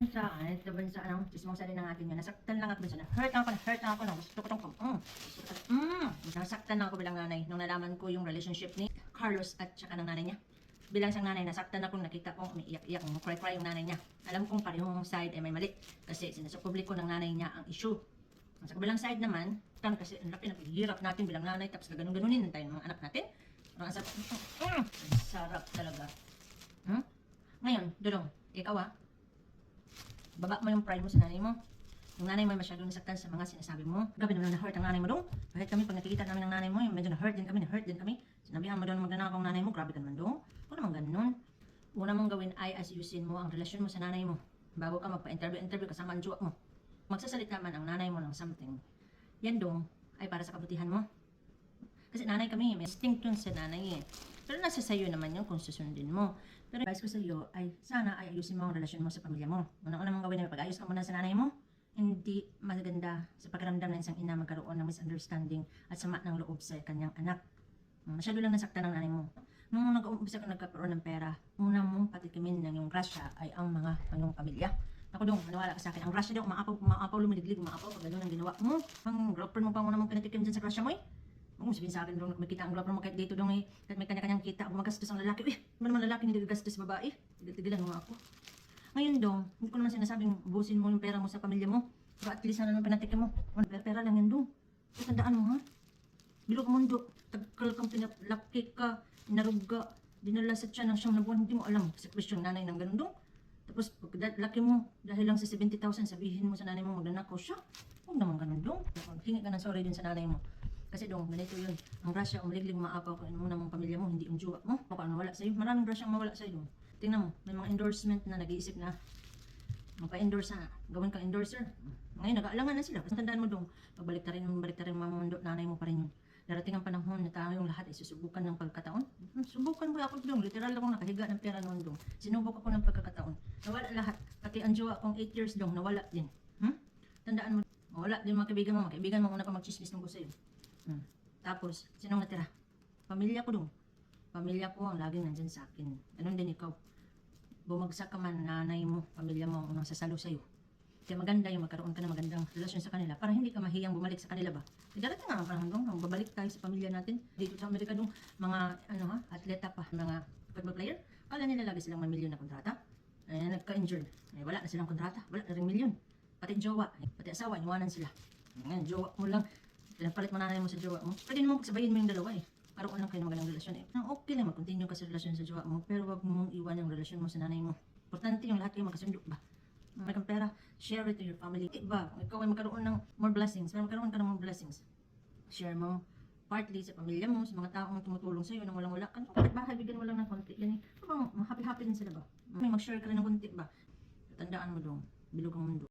Sa, ano, ito ba sa, ano, ismong sali ng atin yun, nasaktan lang ako sa hurt ako, hurt ako, no, gusto ko tong, mm, ko tong, mm, nasaktan lang ako bilang nanay nung nalaman ko yung relationship ni Carlos at saka ng nanay niya. Bilang isang nanay, nasaktan ako, nakita ko, umiiyak-iyak, cry-cry yung nanay niya. Alam kong parehong side ay may mali, kasi sinasupubliko ng nanay niya ang issue. Sa kabilang side naman, kan kasi ang laki ng paghihirap natin bilang nanay, tapos gaganon-ganunin tayo ng mga anak natin. Parang ang sarap, mm, ang sarap talaga. Hmm? Ngayon, Dudong, ikaw ah, baba mo yung pride mo sa nanay mo. Yung nanay mo ay masyadong nasaktan sa mga sinasabi mo. Grabe naman na-hurt ang nanay mo dong. Kahit kami, pag nakikita namin ng nanay mo, yung medyo na-hurt din kami, na-hurt din kami. Sinabihan mo doon magnanakaw ang nanay mo, grabe ka naman dong. Huwag naman ganun. Una mong gawin ay ayusin mo ang relasyon mo sa nanay mo. Bago ka magpa-interview-interview kasama ang jowa mo. Magsasalita man ang nanay mo ng something. Yan dong ay para sa kabutihan mo. Kasi nanay kami, may instinct yun sa nanay eh. Pero nasa sayo naman yun kung susundin mo. Pero advice ko sa iyo ay sana ay ayusin mo ang relasyon mo sa pamilya mo. Una-una mong gawin ay pag-ayos ka muna sa nanay mo. Hindi maganda sa pakiramdam ng isang ina magkaroon ng misunderstanding at sama ng loob sa kanyang anak. Masyado lang nasaktan ng nanay mo. Nung nag-uumpisa ka nagkaroon ng pera, una mong patikimin ng yung grasya ay ang mga ang pamilya. Ako dong, maniwala ka sa akin. Ang grasya daw, umaapaw, umaapaw, lumiliglig, umaapaw, pag gano'n ang ginawa mo. Ang girlfriend mo pa muna mong pinatikim dyan sa grasya mo eh. Mo sabihin sa akin dong, kumikita ang girlfriend mo kahit dito dong eh. Kahit may kanya-kanyang kita, gumagastos ang lalaki. Eh, ano naman lalaki hindi gagastos babae? Tigil-tigilan mo ako. Ngayon dong, hindi ko naman sinasabing busin mo yung pera mo sa pamilya mo. Pero at least ano nang pinatikim mo. Ano, pera lang yan dong. Tandaan mo ha. Bilog mundo, tagkal kang pinalaki ka, naruga, dinala sa tiyan ng siyam na buwan, hindi mo alam sa question nanay ng ganun dong. Tapos pag laki mo, dahil lang sa 70,000, sabihin mo sa nanay mo magnanakaw siya. Huwag naman ganun dong. Hingi ka ng sorry din sa nanay mo. Kasi dong, ganito yun. Ang grasya, umaliglig, maapaw ka mo ng pamilya mo, hindi yung jowa mo. Baka ano wala sa'yo. Maraming grasya ang mawala sa'yo dong. Tingnan mo, may mga endorsement na nag-iisip na magpa-endorse na, gawin kang endorser. Ngayon, nag-aalangan na sila. Kasi tandaan mo dong, pagbalik ta rin, balik ta rin mga mundo, nanay mo pa rin yun. Darating ang panahon na tayong lahat ay susubukan ng pagkataon. Hmm, Subukan ko ako dong, literal akong nakahiga ng pera noon dong. Sinubok ako ng pagkakataon. Nawala lahat. Pati ang jowa kong 8 years dong, nawala din. Hmm? Tandaan mo, mawala din mga kaibigan mo. Mga kaibigan mo, una ka mag-chismis ng sa'yo. Hmm. Tapos, sinong natira? Pamilya ko dong. Pamilya ko ang laging nandyan sa akin. Ganun din ikaw bumagsak ka man, nanay mo, pamilya mo, ang unang sasalo sa'yo. Kaya maganda yung magkaroon ka ng magandang relasyon sa kanila para hindi ka mahiyang bumalik sa kanila ba? Darating nga ang panahon dong, nung babalik tayo sa pamilya natin. Dito sa Amerika dong, mga ano ha, atleta pa, mga football player, kala nila lagi silang may milyon na kontrata. Eh, nagka-injured. Eh, wala na silang kontrata, wala na rin milyon. Pati jowa, eh, pati asawa, iwanan sila. Ngayon, jowa mo lang, pinapalit mo nanay mo sa jowa mo. Pwede naman pagsabayin mo yung dalawa eh. Karoon lang kayo ng magandang relasyon eh. Ang okay lang mag-continue ka sa relasyon sa jowa mo, pero wag mong iwan yung relasyon mo sa nanay mo. Importante yung lahat kayo magkasundo ba? May kang pera, share it to your family. Iba, ikaw ay magkaroon ng more blessings. Pero magkaroon ka ng more blessings. Share mo partly sa pamilya mo, sa mga taong tumutulong sa iyo nang walang wala ka. Kahit bahay, bigyan mo lang ng konti. Yan eh. Habang happy-happy din sila ba? May mag-share ka rin ng konti ba? Tandaan mo dong, bilog ang mundo.